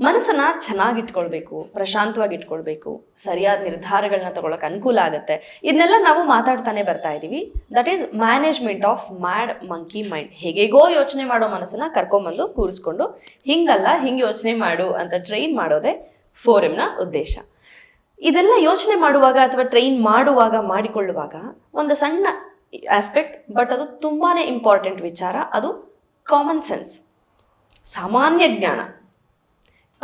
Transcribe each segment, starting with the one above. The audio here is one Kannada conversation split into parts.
ಮನಸ್ಸನ್ನ ಚೆನ್ನಾಗಿಟ್ಕೊಳ್ಬೇಕು ಪ್ರಶಾಂತವಾಗಿ ಇಟ್ಕೊಳ್ಬೇಕು ಸರಿಯಾದ ನಿರ್ಧಾರಗಳನ್ನ ತಗೊಳಕ್ ಅನುಕೂಲ ಆಗುತ್ತೆ. ಇದನ್ನೆಲ್ಲ ನಾವು ಮಾತಾಡ್ತಾನೆ ಬರ್ತಾ ಇದೀವಿ. That is management of mad monkey mind ಹೇಗೆಗೋ ಯೋಚನೆ ಮಾಡೋ ಮನಸ್ಸನ್ನ ಕರ್ಕೊಂಬಂದು ಕೂರಿಸ್ಕೊಂಡು, ಹಿಂಗಲ್ಲ, ಹಿಂಗೆ ಯೋಚನೆ ಮಾಡು ಅಂತ ಟ್ರೈನ್ ಮಾಡೋದೇ ಫೋರಮ್ನ ಉದ್ದೇಶ. ಇದೆಲ್ಲ ಯೋಚನೆ ಮಾಡುವಾಗ ಅಥವಾ ಟ್ರೈನ್ ಮಾಡುವಾಗ, ಮಾಡಿಕೊಳ್ಳುವಾಗ ಒಂದು ಸಣ್ಣ ಆಸ್ಪೆಕ್ಟ್ ಬಟ್ ಅದು ತುಂಬಾನೇ ಇಂಪಾರ್ಟೆಂಟ್ ವಿಚಾರ. ಅದು ಕಾಮನ್ ಸೆನ್ಸ್ ಸಾಮಾನ್ಯ ಜ್ಞಾನ.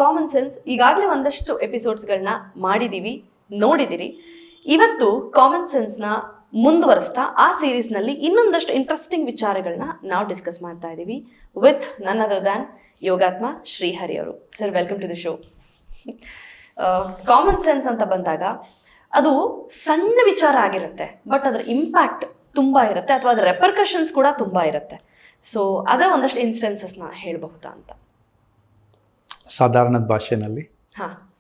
ಕಾಮನ್ ಸೆನ್ಸ್ ಈಗಾಗಲೇ ಒಂದಷ್ಟು ಎಪಿಸೋಡ್ಸ್ಗಳನ್ನ ಮಾಡಿದ್ದೀವಿ ನೋಡಿದಿರಿ. ಇವತ್ತು ಕಾಮನ್ ಸೆನ್ಸ್ನ ಮುಂದುವರಿಸ್ತಾ, ಆ ಸೀರೀಸ್ನಲ್ಲಿ ಇನ್ನೊಂದಷ್ಟು ಇಂಟ್ರೆಸ್ಟಿಂಗ್ ವಿಚಾರಗಳನ್ನ ನಾವು ಡಿಸ್ಕಸ್ ಮಾಡ್ತಾ ಇದ್ದೀವಿ ವಿತ್ ನನ್ನ ಅದರ್ ದ್ಯಾನ್ ಯೋಗಾತ್ಮ ಶ್ರೀಹರಿ ಅವರು. Sir welcome to the show common sense ಅಂತ ಬಂದಾಗ, ಅದು ಸಣ್ಣ ವಿಚಾರ ಆಗಿರುತ್ತೆ ಬಟ್ ಅದರ ಇಂಪ್ಯಾಕ್ಟ್ ತುಂಬ ಇರುತ್ತೆ, ಅಥವಾ ಅದರ ರೆಪರ್ಕಷನ್ಸ್ ಕೂಡ ತುಂಬ ಇರುತ್ತೆ. ಸೊ ಅದರ ಒಂದಷ್ಟು ಇನ್ಸ್ಟೆನ್ಸಸ್ನ ಹೇಳಬಹುದಾ ಅಂತ. ಸಾಧಾರಣದ ಭಾಷೆನಲ್ಲಿ ಹಾಂ.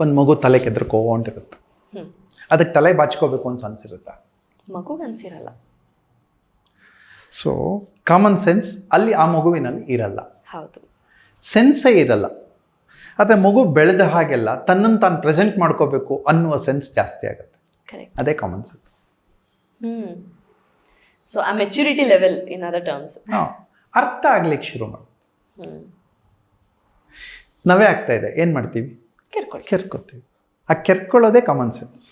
ಒಂದು ಮಗು ತಲೆ ಕೆದ್ರಕೊಂಡಿರುತ್ತೆ ಹ್ಞೂ ಅದಕ್ಕೆ ತಲೆ ಬಾಚ್ಕೋಬೇಕು ಅಂತ ಅನ್ಸಿರುತ್ತೆ. ಮಗು ಅನ್ಸಿರಲ್ಲ. ಸೊ ಕಾಮನ್ ಸೆನ್ಸ್ ಅಲ್ಲಿ ಆ ಮಗುವಿನಲ್ಲಿ ಇರಲ್ಲ. ಹೌದು. ಸೆನ್ಸೇ ಇರಲ್ಲ. ಆದರೆ ಮಗು ಬೆಳೆದ ಹಾಗೆಲ್ಲ ತನ್ನನ್ನು ತಾನು ಪ್ರೆಸೆಂಟ್ ಮಾಡ್ಕೋಬೇಕು ಅನ್ನುವ ಸೆನ್ಸ್ ಜಾಸ್ತಿ ಆಗುತ್ತೆ. ಅದೇ ಕಾಮನ್ ಸೆನ್ಸ್ ಸೊ ಆ maturity level in other terms ಅರ್ಥ ಆಗ್ಲಿಕ್ಕೆ ಶುರು ಮಾಡಿ. ನಾವೇ ಆಗ್ತಾ ಇದೆ. ಏನು ಮಾಡ್ತೀವಿ? ಕೆರ್ಕೊ ಕೆರ್ಕೊತೀವಿ ಆ ಕೆರ್ಕೊಳ್ಳೋದೇ ಕಾಮನ್ ಸೆನ್ಸ್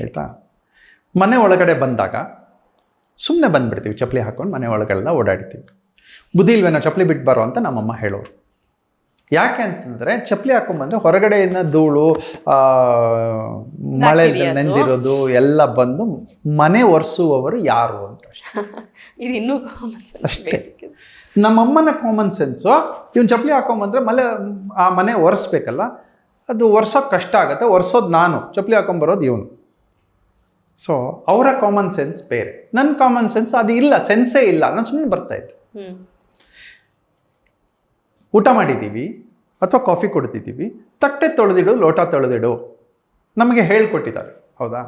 ಆಯಿತಾ? ಮನೆ ಒಳಗಡೆ ಬಂದಾಗ ಸುಮ್ಮನೆ ಬಂದುಬಿಡ್ತೀವಿ. ಚಪ್ಪಲಿ ಹಾಕ್ಕೊಂಡು ಮನೆ ಒಳಗೆಲ್ಲ ಓಡಾಡ್ತೀವಿ. ಬುದ್ಧಿ ಇಲ್ವೇನೋ ಚಪ್ಪಲಿ ಬಿಟ್ಟು ಬರೋ ಅಂತ ನಮ್ಮಮ್ಮ ಹೇಳೋರು. ಯಾಕೆ ಅಂತಂದರೆ ಚಪ್ಪಲಿ ಹಾಕೊಂಡ್ಬಂದ್ರೆ ಹೊರಗಡೆಯಿಂದ ಧೂಳು ಮಳೆ ನೆಂದಿರೋದು ಎಲ್ಲ ಬಂದು ಮನೆ ಒರೆಸುವವರು ಯಾರು ಅಂತ ಇದು ಇನ್ನೂ ಅಷ್ಟೇ. ನಮ್ಮಮ್ಮನ ಕಾಮನ್ ಸೆನ್ಸು ಇವ್ನು ಚಪ್ಪಲಿ ಹಾಕೊಂಬಂದ್ರೆ ಮಲೆ ಆ ಮನೆ ಒರೆಸ್ಬೇಕಲ್ಲ ಅದು ಒರೆಸೋಕೆ ಕಷ್ಟ ಆಗುತ್ತೆ ಒರೆಸೋದು ನಾನು ಚಪ್ಪಲಿ ಹಾಕೊಂಬರೋದು ಇವನು. ಸೊ ಅವರ ಕಾಮನ್ ಸೆನ್ಸ್ ಬೇರೆ. ನನ್ನ ಕಾಮನ್ ಸೆನ್ಸ್ ಅದು ಇಲ್ಲ ಸೆನ್ಸೇ ಇಲ್ಲ ನಾನು ಸುಮ್ಮನೆ ಬರ್ತಾ ಇದ್ದೆ. ಊಟ ಮಾಡಿದ್ದೀವಿ ಅಥವಾ ಕಾಫಿ ಕುಡ್ದಿದ್ದೀವಿ ತಟ್ಟೆ ತೊಳೆದಿಡು ಲೋಟ ತೊಳೆದಿಡು ನಮಗೆ ಹೇಳ್ಕೊಟ್ಟಿದ್ದಾರೆ ಹೌದಾ?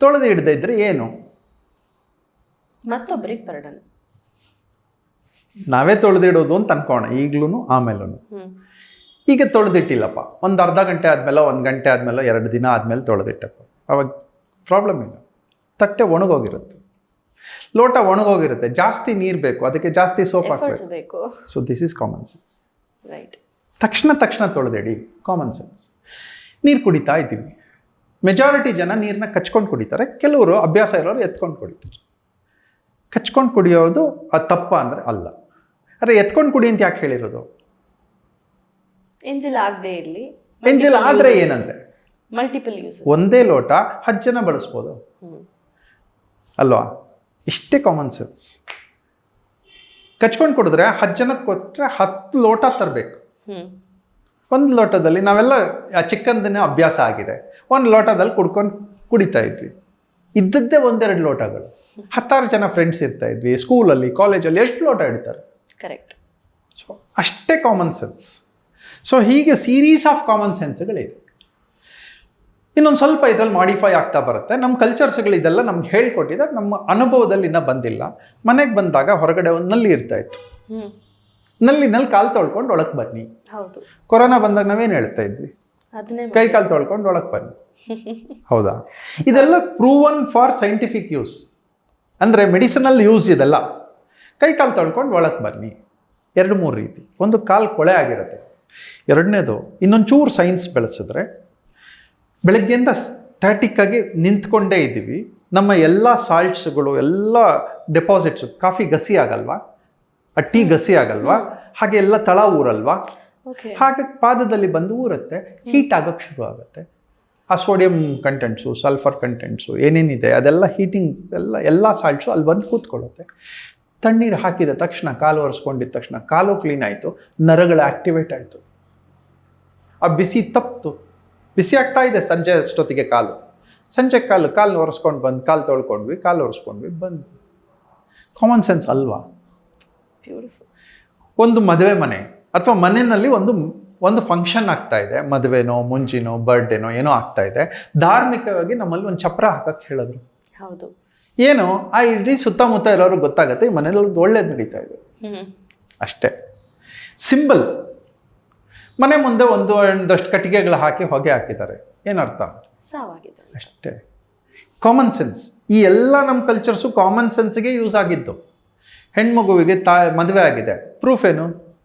ತೊಳೆದು ಹಿಡ್ದಿದ್ರೆ ಏನು? ಮತ್ತೊಬ್ಬರಿಗೆ ಬರ್ಡನ್ ನಾವೇ ತೊಳೆದಿಡೋದು ಅಂತ ಅನ್ಕೋಣ ಈಗ್ಲೂ ಆಮೇಲೂ ಈಗ ತೊಳೆದಿಟ್ಟಿಲ್ಲಪ್ಪ. ಒಂದು ಅರ್ಧ ಗಂಟೆ ಆದಮೇಲೆ ಒಂದು ಗಂಟೆ ಆದಮೇಲೆ ಎರಡು ದಿನ ಆದಮೇಲೆ ತೊಳೆದಿಟ್ಟಪ್ಪ. ಅವಾಗ ಪ್ರಾಬ್ಲಮ್ ಇಲ್ಲ. ತಟ್ಟೆ ಒಣಗೋಗಿರುತ್ತೆ. ಲೋಟ ಒಣಗೋಗಿರುತ್ತೆ. ಜಾಸ್ತಿ ನೀರು ಬೇಕು. ಅದಕ್ಕೆ ಜಾಸ್ತಿ ಸೋಪ್ ಹಾಕಬೇಕು. ಬೇಕು. So this is common sense right ತಕ್ಷಣ ತಕ್ಷಣ ತೊಳೆದಿಡಿ. ಕಾಮನ್ ಸೆನ್ಸ್ ನೀರು ಕುಡಿತಾ ಇದ್ದೀವಿ. ಮೆಜಾರಿಟಿ ಜನ ನೀರನ್ನ ಕಚ್ಕೊಂಡು ಕುಡಿತಾರೆ. ಕೆಲವರು ಅಭ್ಯಾಸ ಇರೋರು ಎತ್ಕೊಂಡು ಕುಡಿತಾರೆ. ಕಚ್ಕೊಂಡು ಕುಡಿಯೋದು ಅದು ತಪ್ಪ ಅಂದರೆ ಅಲ್ಲ. ಅರೆ ಎತ್ಕೊಂಡು ಕುಡಿ ಅಂತ ಯಾಕೆ ಹೇಳಿರೋದು? ಎಂಜಲ್ ಆಗದೆ ಇರಲಿ. ಎಂಜಲ್ ಆದರೆ ಏನಂತೆ? ಮಲ್ಟಿಪಲ್ ಯೂಸ್ ಒಂದೇ ಲೋಟ ಹತ್ತು ಜನ ಬಳಸ್ಬೋದು. ಅಲ್ವಾ? ಇಷ್ಟೇ ಕಾಮನ್ ಸೆನ್ಸ್ ಕಚ್ಕೊಂಡು ಕುಡಿದ್ರೆ ಹತ್ತು ಜನಕ್ಕೆ ಕೊಟ್ಟರೆ ಹತ್ತು ಲೋಟ ತರಬೇಕು. ಒಂದು ಲೋಟದಲ್ಲಿ ನಾವೆಲ್ಲ ಚಿಕ್ಕಂದನೇ ಅಭ್ಯಾಸ ಆಗಿದೆ. ಒಂದು ಲೋಟದಲ್ಲಿ ಕುಡ್ಕೊಂಡು ಕುಡಿತಾ ಇದ್ವಿ. ಇದ್ದದ್ದೇ ಒಂದೆರಡು ಲೋಟಗಳು. ಹತ್ತಾರು ಜನ ಫ್ರೆಂಡ್ಸ್ ಇರ್ತಾ ಇದ್ವಿ ಸ್ಕೂಲಲ್ಲಿ ಕಾಲೇಜಲ್ಲಿ ಎಷ್ಟು ಲೋಟ ಇಡ್ತಾರೆ? ಕರೆಕ್ಟ್ ಸೊ ಅಷ್ಟೇ ಕಾಮನ್ ಸೆನ್ಸ್ ಸೊ ಹೀಗೆ ಸೀರೀಸ್ ಆಫ್ ಕಾಮನ್ ಸೆನ್ಸ್ಗಳಿವೆ ಇನ್ನೊಂದು ಸ್ವಲ್ಪ ಇದರಲ್ಲಿ ಮಾಡಿಫೈ ಆಗ್ತಾ ಬರುತ್ತೆ. ನಮ್ಮ ಕಲ್ಚರ್ಸ್ಗಳು ಇದೆಲ್ಲ ನಮ್ಗೆ ಹೇಳ್ಕೊಟ್ಟಿದೆ. ನಮ್ಮ ಅನುಭವದಲ್ಲಿ ಇನ್ನೂ ಬಂದಿಲ್ಲ. ಮನೆಗೆ ಬಂದಾಗ ಹೊರಗಡೆ ಒಂದು ನಲ್ಲಿ ಇರ್ತಾ ಇತ್ತು. ನಲ್ಲಿ ನಲ್ಲಿನಲ್ಲಿ ಕಾಲು ತೊಳ್ಕೊಂಡು ಒಳಗೆ ಬನ್ನಿ. ಹೌದು. ಕೊರೋನಾ ಬಂದಾಗ ನಾವೇನು ಹೇಳ್ತಾ ಇದ್ವಿ? ಅದನ್ನೇ ಕೈ ಕಾಲು ತೊಳ್ಕೊಂಡು ಒಳಗೆ ಬನ್ನಿ. ಹೌದಾ? ಇದೆಲ್ಲ ಪ್ರೂವನ್ ಫಾರ್ ಸೈಂಟಿಫಿಕ್ ಯೂಸ್ ಅಂದರೆ ಮೆಡಿಸಿನಲ್ ಯೂಸ್ ಇದೆಲ್ಲ. ಕೈ ಕಾಲು ತೊಳ್ಕೊಂಡು ಒಳಕ್ಕೆ ಬನ್ನಿ. ಎರಡು ಮೂರು ರೀತಿ. ಒಂದು ಕಾಲು ಕೊಳೆ ಆಗಿರುತ್ತೆ. ಎರಡನೇದು ಇನ್ನೊಂದು ಚೂರು ಸೈನ್ಸ್ ಬೆಳೆಸಿದ್ರೆ ಬೆಳಗ್ಗೆಯಿಂದ ಸ್ಟ್ಯಾಟಿಕ್ಕಾಗಿ ನಿಂತ್ಕೊಂಡೇ ಇದ್ದೀವಿ. ನಮ್ಮ ಎಲ್ಲ ಸಾಲ್ಟ್ಸ್ಗಳು ಎಲ್ಲ ಡೆಪಾಸಿಟ್ಸು ಕಾಫಿ ಗಸಿ ಆಗಲ್ವಾ? ಆ ಟೀ ಗಸಿ ಆಗಲ್ವಾ? ಹಾಗೆ ಎಲ್ಲ ತಳ ಊರಲ್ವಾ? ಹಾಗೆ ಪಾದದಲ್ಲಿ ಬಂದು ಊರುತ್ತೆ. ಹೀಟ್ ಆಗೋಕ್ಕೆ ಶುರು ಆಗುತ್ತೆ ಆ ಸೋಡಿಯಂ ಕಂಟೆಂಟ್ಸು ಸಲ್ಫರ್ ಕಂಟೆಂಟ್ಸು ಏನೇನಿದೆ ಅದೆಲ್ಲ ಹೀಟಿಂಗ್ ಎಲ್ಲ ಎಲ್ಲ ಸಾಲ್ಟ್ಸು ಅಲ್ಲಿ ಬಂದು ಕೂತ್ಕೊಳ್ಳುತ್ತೆ. ತಣ್ಣೀರು ಹಾಕಿದ ತಕ್ಷಣ ಕಾಲು ಒರೆಸ್ಕೊಂಡಿದ್ದ ತಕ್ಷಣ ಕಾಲು ಕ್ಲೀನ್ ಆಯಿತು ನರಗಳು ಆ್ಯಕ್ಟಿವೇಟ್ ಆಯಿತು. ಆ ಬಿಸಿ ತಪ್ಪಿತು ಬಿಸಿ ಆಗ್ತಾ ಇದೆ ಸಂಜೆ ಅಷ್ಟೊತ್ತಿಗೆ ಕಾಲು. ಸಂಜೆ ಕಾಲು ಕಾಲು ಒರೆಸ್ಕೊಂಡು ಬಂದು ಕಾಲು ತೊಳ್ಕೊಂಡ್ವಿ ಕಾಲು ಒರೆಸ್ಕೊಂಡ್ವಿ ಬಂದು ಕಾಮನ್ ಸೆನ್ಸ್ ಅಲ್ವಾ? ಒಂದು ಮದುವೆ ಮನೆ ಅಥವಾ ಮನೆಯಲ್ಲಿ ಒಂದು ಒಂದು ಫಂಕ್ಷನ್ ಆಗ್ತಾ ಇದೆ. ಮದುವೆನೋ ಮುಂಜಿನೋ ಬರ್ಡೇನೋ ಏನೋ ಆಗ್ತಾ ಇದೆ. ಧಾರ್ಮಿಕವಾಗಿ ನಮ್ಮಲ್ಲಿ ಒಂದು ಚಪ್ರ ಹಾಕಕ್ಕೆ ಹೇಳಿದ್ರು. ಹೌದು. ಏನು? ಆ ಇಡೀ ಸುತ್ತಮುತ್ತ ಇರೋರು ಗೊತ್ತಾಗತ್ತೆ ಈ ಮನೇಲಿ ಒಳ್ಳೇದು ನಡೀತಾ ಇದೆ. ಅಷ್ಟೇ. ಸಿಂಬಲ್ ಮನೆ ಮುಂದೆ ಒಂದು ಒಂದಷ್ಟು ಕಟ್ಟಿಗೆಗಳು ಹಾಕಿ ಹೊಗೆ ಹಾಕಿದ್ದಾರೆ. ಏನರ್ಥ? ಸಾವಾಗಿದೆ. ಅಷ್ಟೇ. ಕಾಮನ್ ಸೆನ್ಸ್ ಈ ಎಲ್ಲ ನಮ್ಮ ಕಲ್ಚರ್ಸು ಕಾಮನ್ ಸೆನ್ಸ್ಗೆ ಯೂಸ್ ಆಗಿದ್ದು. ಹೆಣ್ಮಗುವಿಗೆ ತಾ ಮದುವೆ ಆಗಿದೆ. ಪ್ರೂಫ್ ಏನು?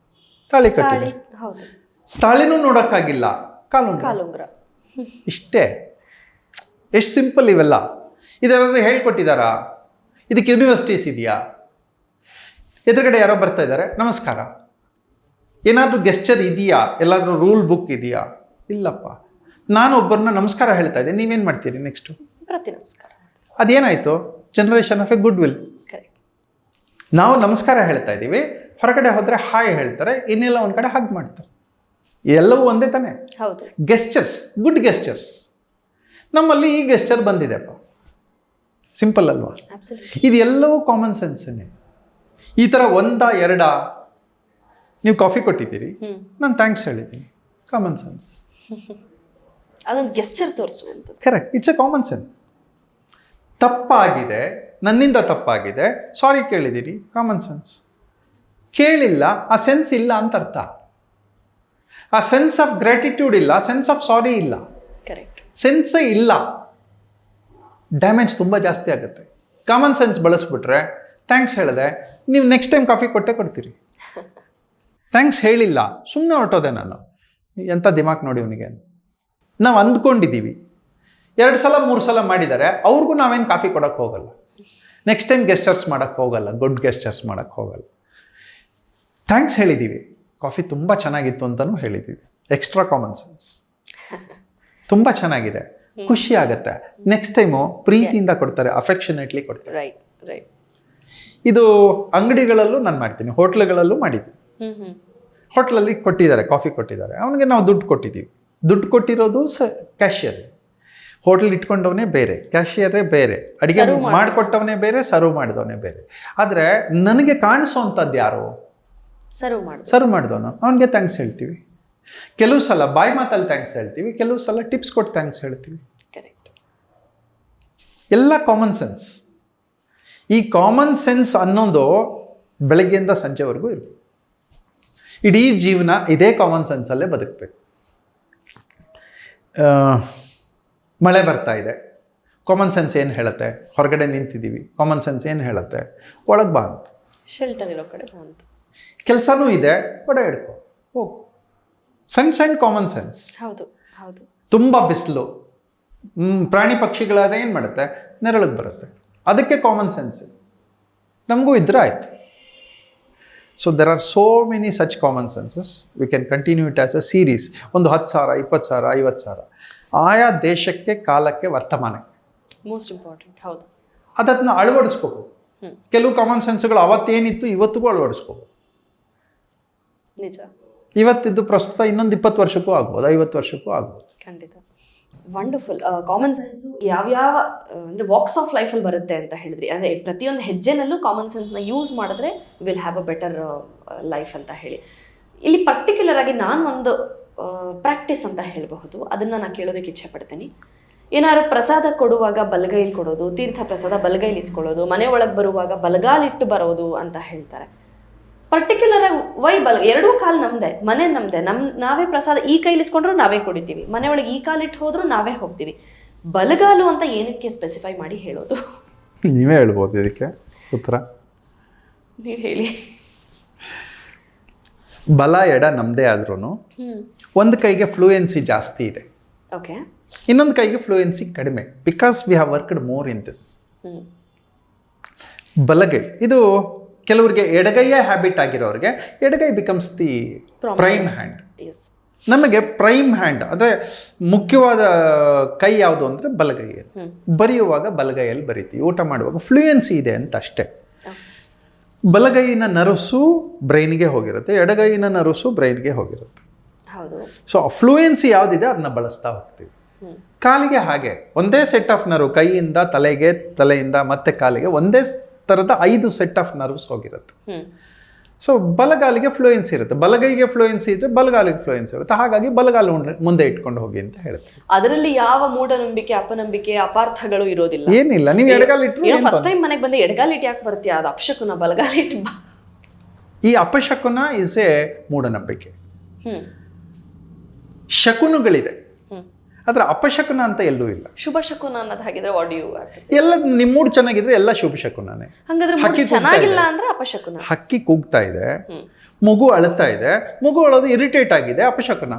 ತಾಳಿ ಕಟ್ಟಿದೆ ಹೌದು. ತಾಳಿನೂ ನೋಡೋಕ್ಕಾಗಿಲ್ಲ. ಕಾಲು ಕಾಲುಂಗ್ರ ಇಷ್ಟೇ. ಎಷ್ಟು ಸಿಂಪಲ್ ಇವೆಲ್ಲ. ಇದೆಲ್ಲ ಹೇಳ್ಕೊಟ್ಟಿದ್ದಾರಾ ಇದಕ್ಕೆ ಯೂನಿವರ್ಸಿಟೀಸ್ ಇದೆಯಾ? ಎದುರುಗಡೆ ಯಾರೋ ಬರ್ತಾ ಇದ್ದಾರೆ. ನಮಸ್ಕಾರ. ಏನಾದರೂ ಗೆಸ್ಚರ್ ಇದೆಯಾ? ಎಲ್ಲಾದರೂ ರೂಲ್ ಬುಕ್ ಇದೆಯಾ? ಇಲ್ಲಪ್ಪ. ನಾನು ಒಬ್ಬರನ್ನ ನಮಸ್ಕಾರ ಹೇಳ್ತಾ ಇದ್ದೆ. ನೀವೇನು ಮಾಡ್ತೀರಿ ನೆಕ್ಸ್ಟು ಪ್ರತಿ ನಮಸ್ಕಾರ. ಅದೇನಾಯಿತು? Generation of a good will ನಾವು ನಮಸ್ಕಾರ ಹೇಳ್ತಾ ಇದ್ದೀವಿ. ಹೊರಗಡೆ ಹೋದರೆ ಹಾಯ್ ಹೇಳ್ತಾರೆ. ಇನ್ನೆಲ್ಲ ಒಂದು ಕಡೆ ಹಗ್ ಮಾಡ್ತಾರೆ. ಎಲ್ಲವೂ ಒಂದೇ ತಾನೇ? ಹೌದು. ಗೆಸ್ಚರ್ಸ್ ಗುಡ್ ಗೆಸ್ಚರ್ಸ್ ನಮ್ಮಲ್ಲಿ ಈ ಗೆಸ್ಚರ್ ಬಂದಿದೆಪ್ಪ ಸಿಂಪಲ್ ಅಲ್ವಾ? ಇದೆಲ್ಲವೂ ಕಾಮನ್ ಸೆನ್ಸನ್ನೇ ಈ ಥರ ಒಂದ ಎರಡ ನೀವು ಕಾಫಿ ಕೊಟ್ಟಿದ್ದೀರಿ. ನಾನು ಥ್ಯಾಂಕ್ಸ್ ಹೇಳಿದ್ದೀನಿ. ಕಾಮನ್ ಸೆನ್ಸ್ ಅದೊಂದು gesture ತೋರಿಸುವಂಥದ್ದು. Correct it's a common sense ತಪ್ಪಾಗಿದೆ ನನ್ನಿಂದ ತಪ್ಪಾಗಿದೆ. ಸಾರಿ ಕೇಳಿದ್ದೀರಿ. ಕಾಮನ್ ಸೆನ್ಸ್ ಕೇಳಿಲ್ಲ ಆ ಸೆನ್ಸ್ ಇಲ್ಲ ಅಂತ ಅರ್ಥ. ಆ ಸೆನ್ಸ್ ಆಫ್ ಗ್ರ್ಯಾಟಿಟ್ಯೂಡ್ ಇಲ್ಲ ಸೆನ್ಸ್ ಆಫ್ ಸಾರಿ ಇಲ್ಲ. ಕರೆಕ್ಟ್ ಸೆನ್ಸೇ ಇಲ್ಲ. ಡ್ಯಾಮೇಜ್ ತುಂಬ ಜಾಸ್ತಿ ಆಗುತ್ತೆ. ಕಾಮನ್ ಸೆನ್ಸ್ ಬಳಸ್ಬಿಟ್ರೆ ಥ್ಯಾಂಕ್ಸ್ ಹೇಳಿದೆ ನೀವು ನೆಕ್ಸ್ಟ್ ಟೈಮ್ ಕಾಫಿ ಕೊಟ್ಟೆ ಕೊಡ್ತೀರಿ. ಥ್ಯಾಂಕ್ಸ್ ಹೇಳಿಲ್ಲ ಸುಮ್ಮನೆ ಹೊರಟೋದೆ ನಾನು. ಎಂಥ ದಿಮಾಕ್ ನೋಡಿ ಅವನಿಗೆ ನಾವು ಅಂದ್ಕೊಂಡಿದ್ದೀವಿ ಎರಡು ಸಲ ಮೂರು ಸಲ ಮಾಡಿದ್ದಾರೆ ಅವ್ರಿಗೂ ನಾವೇನು ಕಾಫಿ ಕೊಡೋಕ್ಕೆ ಹೋಗಲ್ಲ. ನೆಕ್ಸ್ಟ್ ಟೈಮ್ ಗೆಸ್ಟರ್ಸ್ ಮಾಡೋಕ್ಕೆ ಹೋಗಲ್ಲ ಗುಡ್ ಗೆಸ್ಟರ್ಸ್ ಮಾಡೋಕ್ಕೆ ಹೋಗಲ್ಲ. ಥ್ಯಾಂಕ್ಸ್ ಹೇಳಿದ್ದೀವಿ ಕಾಫಿ ತುಂಬ ಚೆನ್ನಾಗಿತ್ತು ಅಂತಲೂ ಹೇಳಿದ್ದೀವಿ ಎಕ್ಸ್ಟ್ರಾ ಕಾಮನ್ ಸೆನ್ಸ್ ತುಂಬ ಚೆನ್ನಾಗಿದೆ. ಖುಷಿ ಆಗುತ್ತೆ. ನೆಕ್ಸ್ಟ್ ಟೈಮು ಪ್ರೀತಿಯಿಂದ ಕೊಡ್ತಾರೆ ಅಫೆಕ್ಷನೇಟ್ಲಿ ಕೊಡ್ತಾರೆ. ರೈಟ್ ರೈಟ್ ಇದು ಅಂಗಡಿಗಳಲ್ಲೂ ನಾನು ಮಾಡ್ತೀನಿ ಹೋಟ್ಲುಗಳಲ್ಲೂ ಮಾಡಿದ್ದೀನಿ ಹೋಟ್ಲಲ್ಲಿ ಕೊಟ್ಟಿದ್ದಾರೆ ಕಾಫಿ ಕೊಟ್ಟಿದ್ದಾರೆ. ಅವನಿಗೆ ನಾವು ದುಡ್ಡು ಕೊಟ್ಟಿದ್ದೀವಿ. ದುಡ್ಡು ಕೊಟ್ಟಿರೋದು ಸ ಕ್ಯಾಶಿಯರ್ ಹೋಟ್ಲ್ ಇಟ್ಕೊಂಡವನೇ ಬೇರೆ ಕ್ಯಾಶಿಯರೇ ಬೇರೆ. ಅಡುಗೆ ಮಾಡಿಕೊಟ್ಟವನೇ ಬೇರೆ ಸರ್ವ್ ಮಾಡಿದವನೇ ಬೇರೆ. ಆದರೆ ನನಗೆ ಕಾಣಿಸೋವಂಥದ್ದು ಯಾರು? ಸರ್ವ್ ಮಾಡಿ ಸರ್ವ್ ಮಾಡಿದವನು ಅವನಿಗೆ ಥ್ಯಾಂಕ್ಸ್ ಹೇಳ್ತೀವಿ. ಕೆಲವು ಸಲ ಬಾಯಿ ಮಾತಲ್ಲಿ ಥ್ಯಾಂಕ್ಸ್ ಹೇಳ್ತೀವಿ ಕೆಲವು ಸಲ ಟಿಪ್ಸ್ ಕೊಟ್ಟು ಥ್ಯಾಂಕ್ಸ್ ಹೇಳ್ತೀವಿ. ಕರೆಕ್ಟ್ ಎಲ್ಲ ಕಾಮನ್ ಸೆನ್ಸ್ ಈ ಕಾಮನ್ ಸೆನ್ಸ್ ಅನ್ನೋದು ಬೆಳಗ್ಗೆಯಿಂದ ಸಂಜೆವರೆಗೂ ಇರಬೇಕು ಇಡೀ ಜೀವನ ಇದೇ ಕಾಮನ್ ಸೆನ್ಸಲ್ಲೇ ಬದುಕಬೇಕು. ಮಳೆ ಬರ್ತಾ ಇದೆ. ಕಾಮನ್ ಸೆನ್ಸ್ ಏನು ಹೇಳುತ್ತೆ? ಹೊರಗಡೆ ನಿಂತಿದ್ದೀವಿ. ಕಾಮನ್ ಸೆನ್ಸ್ ಏನು ಹೇಳುತ್ತೆ? ಒಳಗೆ ಬಾ ಅಂತ. ಶೆಲ್ಟರ್ ಇರೋ ಕಡೆ ಬಂತು ಕೆಲಸನೂ ಇದೆ ಬಡ ಹಿಡ್ಕೊ. ಹೋಗು ಸಣ್ಣ ಸಣ್ಣ ಕಾಮನ್ ಸೆನ್ಸ್ ಹೌದು ಹೌದು. ತುಂಬ ಬಿಸಿಲು. ಪ್ರಾಣಿ ಪಕ್ಷಿಗಳಾದ್ರೆ ಏನು ಮಾಡುತ್ತೆ? ನೆರಳಿಗೆ ಬರುತ್ತೆ. ಅದಕ್ಕೆ ಕಾಮನ್ ಸೆನ್ಸ್ ನಮಗೂ ಇದ್ರೆ ಆಯ್ತು. So there are so many such common senses we can continue it as a series ಒಂದು ಹತ್ತು ಸಾವಿರ ಇಪ್ಪತ್ತು ಸಾವಿರ ಐವತ್ತು ಸಾವಿರ ಆಯಾ ದೇಶಕ್ಕೆ ಕಾಲಕ್ಕೆ ವರ್ತಮಾನಕ್ಕೆ ಮೋಸ್ಟ್ ಇಂಪಾರ್ಟೆಂಟ್ ಹೌದು. ಅದನ್ನು ಅಳವಡಿಸ್ಕೋಬೇಕು. ಕೆಲವು ಕಾಮನ್ ಸೆನ್ಸ್ಗಳು ಅವತ್ತೇನಿತ್ತು ಇವತ್ತಿಗೂ ಅಳವಡಿಸ್ಕೋಬೇಕು. ನಿಜ. ಇವತ್ತಿದ್ದು ಪ್ರಸ್ತುತ ಇನ್ನೊಂದು ಇಪ್ಪತ್ತು ವರ್ಷಕ್ಕೂ ಆಗ್ಬೋದು ಐವತ್ತು ವರ್ಷಕ್ಕೂ ಆಗ್ಬೋದು. ಖಂಡಿತ. ವಂಡರ್ಫುಲ್ ಕಾಮನ್ ಸೆನ್ಸ್ ಯಾವ್ಯಾವ ಅಂದರೆ ವಾಕ್ಸ್ ಆಫ್ ಲೈಫಲ್ಲಿ ಬರುತ್ತೆ ಅಂತ ಹೇಳಿದ್ರಿ. ಅಂದ್ರೆ ಪ್ರತಿಯೊಂದು ಹೆಜ್ಜೆನಲ್ಲೂ ಕಾಮನ್ ಸೆನ್ಸ್ನ ಯೂಸ್ ಮಾಡಿದ್ರೆ will have a better life ಅಂತ ಹೇಳಿ. ಇಲ್ಲಿ ಪರ್ಟಿಕ್ಯುಲರ್ ಆಗಿ ನಾನು ಒಂದು ಪ್ರಾಕ್ಟೀಸ್ ಅಂತ ಹೇಳಬಹುದು. ಅದನ್ನ ನಾನು ಕೇಳೋದಕ್ಕೆ ಇಚ್ಛೆ ಪಡ್ತೀನಿ ಏನಾದ್ರು ಪ್ರಸಾದ ಕೊಡುವಾಗ ಬಲಗೈಲಿ ಕೊಡೋದು ತೀರ್ಥ ಪ್ರಸಾದ ಬಲಗೈಲಿ ಇಸ್ಕೊಳ್ಳೋದು ಮನೆ ಒಳಗೆ ಬರುವಾಗ ಬಲಗಾಲಿಟ್ಟು ಬರೋದು ಅಂತ ಹೇಳ್ತಾರೆ. ಪರ್ಟಿಕ್ಯುಲರ್ ಆಗಿ ವೈ ಬಲ ಎರಡೂ ಕಾಲು ನಮ್ದೆ ಮನೆ ನಮ್ದೆ. ನಮ್ ನಾವೇ ಪ್ರಸಾದ ಈ ಕೈಲಿ ಇಸ್ಕೊಂಡ್ರು ನಾವೇ ಕುಡಿತೀವಿ. ಮನೆ ಒಳಗೆ ಈ ಕಾಲಿಟ್ಟು ಹೋದ್ರು ನಾವೇ ಹೋಗ್ತೀವಿ. ಬಲಗಾಲು ಅಂತ ಏನಕ್ಕೆ ಸ್ಪೆಸಿಫೈ ಮಾಡಿ ಹೇಳೋದು? ನೀವೇ ಹೇಳ್ಬೋದು ಇದಕ್ಕೆ ಉತ್ತರ. ನೀವು ಹೇಳಿ. ಬಲ ಎಡ ನಮ್ಮದೇ ಆದ್ರೂ ಒಂದು ಕೈಗೆ ಫ್ಲೂಯೆನ್ಸಿ ಜಾಸ್ತಿ ಇದೆ. ಓಕೆ ಇನ್ನೊಂದು ಕೈಗೆ ಫ್ಲೂಯೆನ್ಸಿ ಕಡಿಮೆ. Because we have worked more in this ಬಲಗೈ ಇದು ಕೆಲವರಿಗೆ ಎಡಗೈಯೇ ಹ್ಯಾಬಿಟ್ ಆಗಿರೋರಿಗೆ ಎಡಗೈ ಬಿಕಮ್ಸ್ ದಿ ಪ್ರೈಮ್ ಹ್ಯಾಂಡ್ ನಮಗೆ ಪ್ರೈಮ್ ಹ್ಯಾಂಡ್ ಅಂದರೆ ಮುಖ್ಯವಾದ ಕೈ ಯಾವುದು ಅಂದರೆ ಬಲಗೈ. ಬರೆಯುವಾಗ ಬಲಗೈಯಲ್ಲಿ ಬರಿತೀವಿ ಊಟ ಮಾಡುವಾಗ ಫ್ಲೂಯೆನ್ಸಿ ಇದೆ ಅಂತ ಅಷ್ಟೇ. ಬಲಗೈನ ನರಸು ಬ್ರೈನ್ಗೆ ಹೋಗಿರುತ್ತೆ ಎಡಗೈನ ನರಸು ಬ್ರೈನ್ಗೆ ಹೋಗಿರುತ್ತೆ. ಸೊ ಫ್ಲೂಯೆನ್ಸಿ ಯಾವುದಿದೆ ಅದನ್ನ ಬಳಸ್ತಾ ಹೋಗ್ತೀವಿ. ಕಾಲಿಗೆ ಹಾಗೆ ಒಂದೇ ಸೆಟ್ ಆಫ್ ನರು ಕೈಯಿಂದ ತಲೆಗೆ ತಲೆಯಿಂದ ಮತ್ತೆ ಕಾಲಿಗೆ ಒಂದೇ ಥರದ ಐದು ಸೆಟ್ ಆಫ್ ನರ್ವ್ಸ್ ಹೋಗಿರುತ್ತೆ. ಸೊ ಬಲಗಾಲಿಗೆ ಫ್ಲೂಯೆನ್ಸಿ ಇರುತ್ತೆ. ಬಲಗೈಗೆ ಫ್ಲೂಯೆನ್ಸಿ ಇದ್ರೆ ಬಲಗಾಲಿಗೆ ಫ್ಲೂಯೆನ್ಸಿ ಇರುತ್ತೆ. ಹಾಗಾಗಿ ಬಲಗಾಲ ಮುಂದೆ- ಇಟ್ಕೊಂಡು ಹೋಗಿ ಅಂತ ಹೇಳುತ್ತೆ ಅದರಲ್ಲಿ ಯಾವ ಮೂಢನಂಬಿಕೆ ಅಪನಂಬಿಕೆ ಅಪಾರ್ಥಗಳು ಇರೋದಿಲ್ಲ. ಏನಿಲ್ಲ. ನೀವು ಎಡಗಾಲಿಟ್ಟು ಇಟ್ಟು ಫಸ್ಟ್ ಟೈಮ್ ಮನೆಗೆ ಬಂದು ಎಡಗಾಲಿಟ್ಟು ಯಾಕೆ ಬರ್ತೀಯ? ಅದು ಅಪಶಕುನ ಬಲಗಾಲ ಇಟ್ಟು ಈ ಅಪಶಕುನ ಇಸ್ ಎ ಮೂಢನಂಬಿಕೆ. ಶಕುನುಗಳಿದೆ. ಆದರೆ ಅಪಶಕುನ ಅಂತ ಎಲ್ಲೂ ಇಲ್ಲ. ಶುಭ ಶಕುನ ಅನ್ನೋದು ಹಾಗಿದ್ರೆ ವಾಟ್ ಯು ಎಲ್ಲ ನಿಮ್ಮ ಮೂಡ್ ಚೆನ್ನಾಗಿದ್ರೆ ಎಲ್ಲ ಶುಭ ಶಕುನನೇ ಹಂಗಾದ್ರೆ ಹಕ್ಕಿ ಚೆನ್ನಾಗಿಲ್ಲ ಅಂದ್ರೆ ಅಪಶಕುನ. ಹಕ್ಕಿ ಕೂಗ್ತಾ ಇದೆ. ಮಗು ಅಳ್ತಾ ಇದೆ. ಮಗು ಅಳೋದು ಇರಿಟೇಟ್ ಆಗಿದೆ ಅಪಶಕುನ.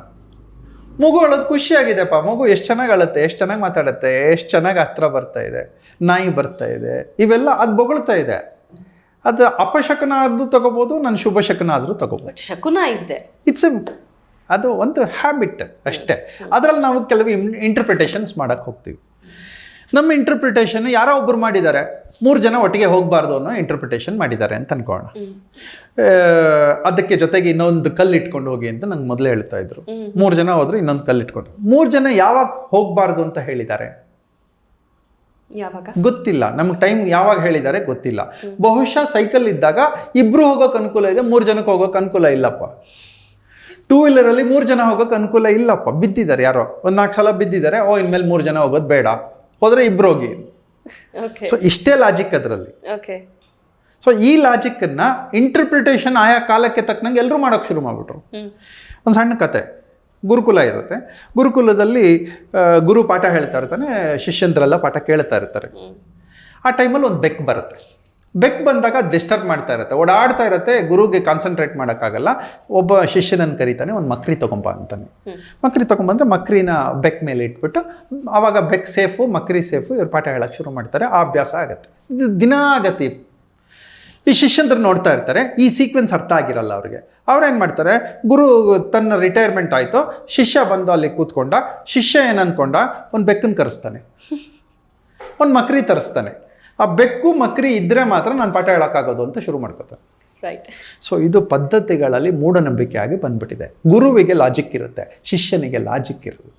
ಮಗು ಅಳೋದು ಖುಷಿಯಾಗಿದೆಪ್ಪ. ಮಗು ಎಷ್ಟು ಚೆನ್ನಾಗಿ ಅಳತ್ತೆ ಎಷ್ಟು ಚೆನ್ನಾಗಿ ಮಾತಾಡುತ್ತೆ ಎಷ್ಟು ಚೆನ್ನಾಗಿ ಹತ್ರ ಬರ್ತಾ ಇದೆ ನಾಯಿ ಬರ್ತಾ ಇದೆ ಇವೆಲ್ಲ ಅದು ಬೊಗಳ್ತಾ ಇದೆ. ಅದು ಅಪಶಕನ ಆದ್ರೂ ತಗೋಬೋದು ನಾನು ಶುಭ ಶಕನ ಆದರೂ ತಗೋಬೋದು. ಶಕುನ ಇಸ್ ದೇ ಇಟ್ಸ್ ಎ ಅದು ಒಂದು ಹ್ಯಾಬಿಟ್ ಅಷ್ಟೇ. ಅದರಲ್ಲಿ ನಾವು ಕೆಲವು ಇಂಟರ್ಪ್ರಿಟೇಷನ್ಸ್ ಮಾಡಕ್ಕೆ ಹೋಗ್ತೀವಿ. ನಮ್ಮ ಇಂಟರ್ಪ್ರಿಟೇಷನ್ ಯಾರೋ ಒಬ್ಬರು ಮಾಡಿದ್ದಾರೆ. ಮೂರು ಜನ ಒಟ್ಟಿಗೆ ಹೋಗಬಾರ್ದು ಅನ್ನೋ ಇಂಟರ್ಪ್ರಿಟೇಷನ್ ಮಾಡಿದ್ದಾರೆ ಅಂತ ಅನ್ಕೋಣ. ಅದಕ್ಕೆ ಜೊತೆಗೆ ಇನ್ನೊಂದು ಕಲ್ಲು ಇಟ್ಕೊಂಡು ಹೋಗಿ ಅಂತ ನಂಗೆ ಮೊದಲೇ ಹೇಳ್ತಾ ಇದ್ರು. ಮೂರು ಜನ ಹೋದ್ರೆ ಇನ್ನೊಂದು ಕಲ್ಲು ಇಟ್ಕೊಂಡು. ಮೂರು ಜನ ಯಾವಾಗ ಹೋಗಬಾರ್ದು ಅಂತ ಹೇಳಿದ್ದಾರೆ? ಯಾವಾಗ? ಗೊತ್ತಿಲ್ಲ. ನಮ್ಗೆ ಟೈಮ್ ಯಾವಾಗ ಹೇಳಿದ್ದಾರೆ ಗೊತ್ತಿಲ್ಲ. ಬಹುಶಃ ಸೈಕಲ್ ಇದ್ದಾಗ ಇಬ್ರು ಹೋಗೋಕೆ ಅನುಕೂಲ ಇದೆ ಮೂರು ಜನಕ್ಕೆ ಹೋಗೋಕೆ ಅನುಕೂಲ ಇಲ್ಲಪ್ಪ. ಟೂ ವೀಲರಲ್ಲಿ ಮೂರು ಜನ ಹೋಗೋಕೆ ಅನುಕೂಲ ಇಲ್ಲಪ್ಪ. ಬಿದ್ದಿದ್ದಾರೆ ಯಾರೋ. ಒಂದು ನಾಲ್ಕು ಸಲ ಬಿದ್ದಿದ್ದಾರೆ. ಓ ಇನ್ಮೇಲೆ ಮೂರು ಜನ ಹೋಗೋದು ಬೇಡ. ಹೋದರೆ ಇಬ್ರು ಹೋಗಿ. ಸೊ ಇಷ್ಟೇ ಲಾಜಿಕ್ ಅದರಲ್ಲಿ. ಓಕೆ ಸೊ ಈ ಲಾಜಿಕ್ಕನ್ನ ಇಂಟರ್ಪ್ರಿಟೇಷನ್ ಆಯಾ ಕಾಲಕ್ಕೆ ತಕ್ಕನಂಗೆ ಎಲ್ಲರೂ ಮಾಡೋಕೆ ಶುರು ಮಾಡಿಬಿಟ್ರು. ಒಂದು ಸಣ್ಣ ಕತೆ. ಗುರುಕುಲ ಇರುತ್ತೆ. ಗುರುಕುಲದಲ್ಲಿ ಗುರು ಪಾಠ ಹೇಳ್ತಾ ಇರ್ತಾನೆ ಶಿಷ್ಯಂದ್ರೆಲ್ಲ ಪಾಠ ಕೇಳ್ತಾ ಇರ್ತಾರೆ. ಆ ಟೈಮಲ್ಲಿ ಒಂದು ಬೆಕ್ ಬರುತ್ತೆ. ಬೆಕ್ ಬಂದಾಗ ಡಿಸ್ಟರ್ಬ್ ಮಾಡ್ತಾ ಇರುತ್ತೆ ಓಡಾಡ್ತಾ ಇರುತ್ತೆ ಗುರುಗೆ ಕಾನ್ಸಂಟ್ರೇಟ್ ಮಾಡೋಕ್ಕಾಗಲ್ಲ. ಒಬ್ಬ ಶಿಷ್ಯನನ್ನು ಕರೀತಾನೆ ಒಂದು ಮಕ್ರಿ ತೊಗೊಂಬ ಅಂತಾನೆ. ಮಕ್ರಿ ತೊಗೊಂಬಂದ್ರೆ ಮಕ್ರಿನ ಬೆಕ್ ಮೇಲೆ ಇಟ್ಬಿಟ್ಟು ಆವಾಗ ಬೆಕ್ ಸೇಫು ಮಕ್ರಿ ಸೇಫು ಇವ್ರು ಪಾಠ ಹೇಳಕ್ಕೆ ಶುರು ಮಾಡ್ತಾರೆ ಆ ಅಭ್ಯಾಸ ಆಗುತ್ತೆ. ಇದು ದಿನ ಆಗತ್ತೆ. ಈ ಶಿಷ್ಯಂದ್ರು ನೋಡ್ತಾ ಇರ್ತಾರೆ ಈ ಸೀಕ್ವೆನ್ಸ್ ಅರ್ಥ ಆಗಿರಲ್ಲ ಅವ್ರಿಗೆ. ಅವ್ರೇನು ಮಾಡ್ತಾರೆ ಗುರು ತನ್ನ ರಿಟೈರ್ಮೆಂಟ್ ಆಯಿತು ಶಿಷ್ಯ ಬಂದು ಅಲ್ಲಿ ಕೂತ್ಕೊಂಡ ಶಿಷ್ಯ ಏನು ಅನ್ಕೊಂಡ ಒಂದು ಬೆಕ್ಕನ್ನು ಕರೆಸ್ತಾನೆ. ಒಂದು ಮಕ್ರಿ ತರಿಸ್ತಾನೆ. ಆ ಬೆಕ್ಕು ಮಕ್ರಿ ಇದ್ದರೆ ಮಾತ್ರ ನಾನು ಪಾಠ ಹೇಳೋಕ್ಕಾಗೋದು ಅಂತ ಶುರು ಮಾಡ್ಕೋತಾನೆ ರೈಟ್ ಸೊ ಇದು ಪದ್ಧತಿಗಳಲ್ಲಿ ಮೂಢನಂಬಿಕೆಯಾಗಿ ಬಂದ್ಬಿಟ್ಟಿದೆ. ಗುರುವಿಗೆ ಲಾಜಿಕ್ ಇರುತ್ತೆ ಶಿಷ್ಯನಿಗೆ ಲಾಜಿಕ್ ಇರುತ್ತೆ.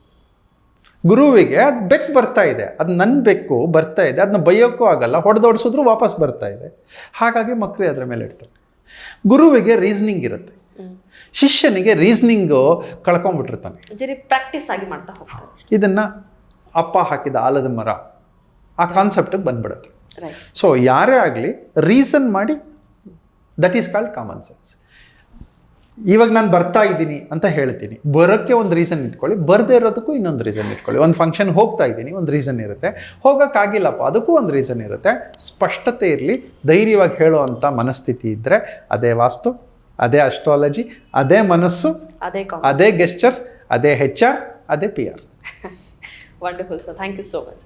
ಗುರುವಿಗೆ ಅದು ಬೆಕ್ಕು ಬರ್ತಾ ಇದೆ ಅದು ನನ್ನ ಬೆಕ್ಕು ಬರ್ತಾ ಇದೆ ಅದನ್ನ ಬೈಯೋಕ್ಕೂ ಆಗಲ್ಲ ಹೊಡೆದೋಡಿಸಿದ್ರು ವಾಪಸ್ ಬರ್ತಾ ಇದೆ. ಹಾಗಾಗಿ ಮಕ್ರಿ ಅದರ ಮೇಲೆ ಇಡ್ತಾರೆ. ಗುರುವಿಗೆ ರೀಸ್ನಿಂಗ್ ಇರುತ್ತೆ. ಶಿಷ್ಯನಿಗೆ ರೀಸ್ನಿಂಗು ಕಳ್ಕೊಂಡ್ಬಿಟ್ಟಿರ್ತಾನೆ. ಪ್ರಾಕ್ಟೀಸ್ ಆಗಿ ಮಾಡ್ತಾ ಹೋಗ್ತಾರೆ. ಇದನ್ನು ಅಪ್ಪ ಹಾಕಿದ ಆಲದ ಮರ ಆ ಕಾನ್ಸೆಪ್ಟಿಗೆ ಬಂದ್ಬಿಡುತ್ತೆ. ಸೊ ಯಾರೇ ಆಗಲಿ ರೀಸನ್ ಮಾಡಿ that is called common sense ಇವಾಗ ನಾನು ಬರ್ತಾ ಇದ್ದೀನಿ ಅಂತ ಹೇಳ್ತೀನಿ. ಬರೋಕ್ಕೆ ಒಂದು ರೀಸನ್ ಇಟ್ಕೊಳ್ಳಿ ಬರದೇ ಇರೋದಕ್ಕೂ ಇನ್ನೊಂದು ರೀಸನ್ ಇಟ್ಕೊಳ್ಳಿ. ಒಂದು ಫಂಕ್ಷನ್ ಹೋಗ್ತಾ ಇದ್ದೀನಿ ಒಂದು ರೀಸನ್ ಇರುತ್ತೆ. ಹೋಗೋಕ್ಕಾಗಿಲ್ಲಪ್ಪ ಅದಕ್ಕೂ ಒಂದು ರೀಸನ್ ಇರುತ್ತೆ. ಸ್ಪಷ್ಟತೆ ಇರಲಿ ಧೈರ್ಯವಾಗಿ ಹೇಳುವಂಥ ಮನಸ್ಥಿತಿ ಇದ್ದರೆ ಅದೇ ವಾಸ್ತು ಅದೇ ಅಸ್ಟ್ರಾಲಜಿ ಅದೇ ಮನಸ್ಸು ಅದೇ ಅದೇ ಗೆಸ್ಚರ್ ಅದೇ ಹೆಚ್ ಆರ್ ಅದೇ P R wonderful sir thank you so much